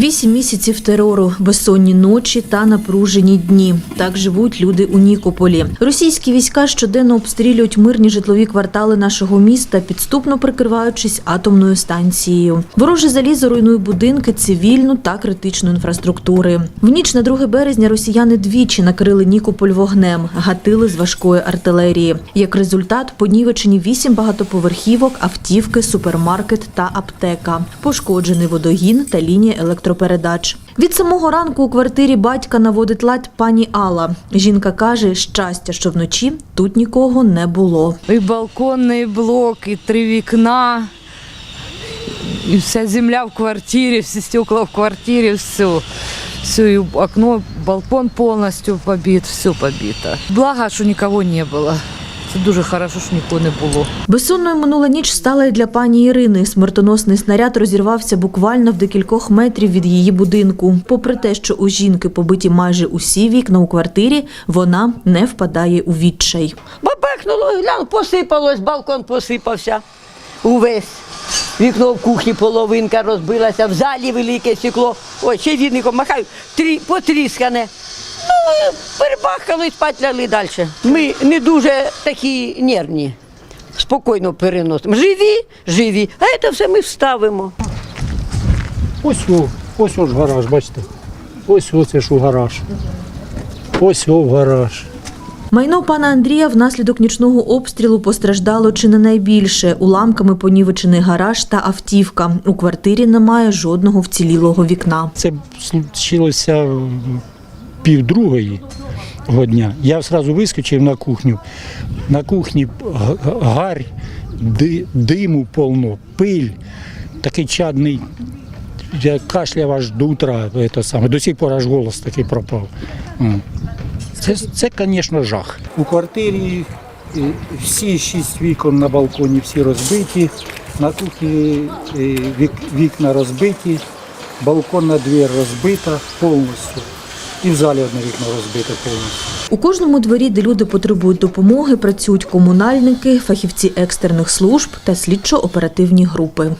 Вісім місяців терору, безсонні ночі та напружені дні. Так живуть люди у Нікополі. Російські війська щоденно обстрілюють мирні житлові квартали нашого міста, підступно прикриваючись атомною станцією. Вороже залізо руйнує будинки, цивільну та критичну інфраструктури. В ніч на 2 березня росіяни двічі накрили Нікополь вогнем, гатили з важкої артилерії. Як результат, понівечені вісім багатоповерхівок, автівки, супермаркет та аптека. Пошкоджений водогін та лінія електропередач. Від самого ранку у квартирі батька наводить лад пані Алла. Жінка каже, щастя, що вночі тут нікого не було. І балконний блок, і три вікна, і вся земля в квартирі, всі стекла в квартирі, все. Все, и окно, балкон повністю побит, все побито. Благо, що нікого не було. Це дуже хорошо, що нікого не було. Безсонною минула ніч стала і для пані Ірини. Смертоносний снаряд розірвався буквально в декількох метрів від її будинку. Попри те, що у жінки побиті майже усі вікна у квартирі, вона не впадає у відчай. Бабахнуло, гляну, посипалось, балкон посипався увесь. Вікно в кухні половинка розбилася, в залі велике стекло. Ой, ще вірником махаю, трі, потріскане. Ну, перебахали і спать лягли далі. Ми не дуже такі нервні, спокійно переносимо. Живі, живі, а це все ми вставимо. Ось о, ось ось гараж, бачите. Ось оце ж у гараж. Ось о в гараж. Майно пана Андрія внаслідок нічного обстрілу постраждало чи не найбільше. Уламками понівечений гараж та автівка. У квартирі немає жодного вцілілого вікна. Це случилося пів другої дня. Я одразу вискочив на кухню. На кухні гарь, диму повно, пиль, такий чадний. Я кашляв аж до утра, це саме. до сих пор аж голос такий пропав. Це, це, звісно, жах. У квартирі е, всі шість вікон на балконі всі розбиті, на кухні е, вікна розбиті, балконна двір розбита повністю. І в залі одне вікно розбите повністю. У кожному дворі, де люди потребують допомоги, працюють комунальники, фахівці екстрених служб та слідчо-оперативні групи.